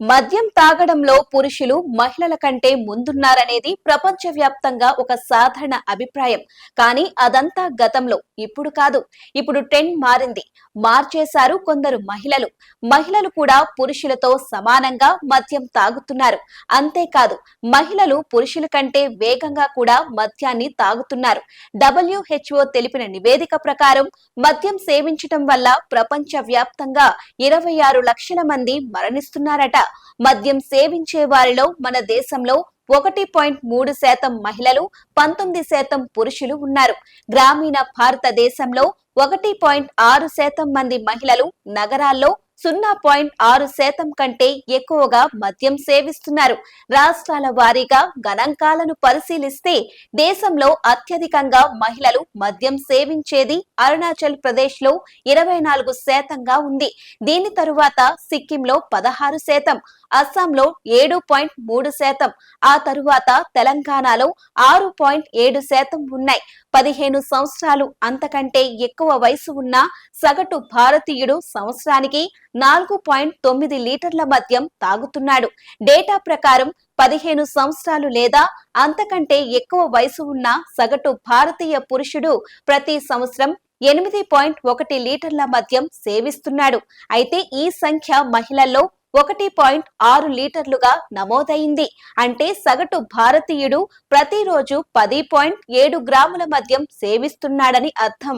మద్యం తాగడంలో పురుషులు మహిళల కంటే ముందున్నారనేది ప్రపంచవ్యాప్తంగా ఒక సాధారణ అభిప్రాయం. కానీ అదంతా గతంలో ఇప్పుడు కాదు. ఇప్పుడు ట్రెండ్ మారింది. మార్చేశారు కొందరు మహిళలు. మహిళలు కూడా పురుషులతో సమానంగా మద్యం తాగుతున్నారు. అంతేకాదు మహిళలు పురుషుల కంటే వేగంగా కూడా మద్యాన్ని తాగుతున్నారు. డబ్ల్యూహెచ్ఓ తెలిపిన నివేదిక ప్రకారం మద్యం సేవించడం వల్ల ప్రపంచ వ్యాప్తంగా ఇరవై ఆరు లక్షల మంది మరణిస్తున్నారట. మద్యం సేవించే వారిలో మన దేశంలో ఒకటి పాయింట్ మూడు శాతం మహిళలు పంతొమ్మిది శాతం పురుషులు ఉన్నారు. గ్రామీణ భారతదేశంలో ఒకటి పాయింట్ ఆరు శాతం మంది మహిళలు నగరాల్లో సున్నా పాయింట్ ఆరు శాతం కంటే ఎక్కువగా మద్యం సేవిస్తున్నారు. రాష్ట్రాల వారీగా గణాంకాలను పరిశీలిస్తే దేశంలో అత్యధికంగా మహిళలు మద్యం సేవించేది అరుణాచల్ ప్రదేశ్లో ఇరవై నాలుగు శాతంగా ఉంది. దీని తరువాత సిక్కింలో పదహారు శాతం అస్సాంలో ఏడు పాయింట్ మూడు శాతం ఆ తరువాత తెలంగాణలో ఆరు పాయింట్ ఏడు శాతం ఉన్నాయి. పదిహేను సంవత్సరాలు అంతకంటే ఎక్కువ వయసు ఉన్న సగటు భారతీయుడు సంవత్సరానికి నాలుగు పాయింట్ తొమ్మిది లీటర్ల మద్యం తాగుతున్నాడు. డేటా ప్రకారం పదిహేను సంవత్సరాలు లేదా అంతకంటే ఎక్కువ వయసు ఉన్న సగటు భారతీయ పురుషుడు ప్రతి సంవత్సరం ఎనిమిది పాయింట్ ఒకటి లీటర్ల మద్యం సేవిస్తున్నాడు. అయితే ఈ సంఖ్య మహిళల్లో ఒకటి పాయింట్ ఆరు లీటర్లుగా నమోదైంది. అంటే సగటు భారతీయుడు ప్రతిరోజు పది పాయింట్ ఏడు గ్రాముల మద్యం సేవిస్తున్నాడని అర్థం.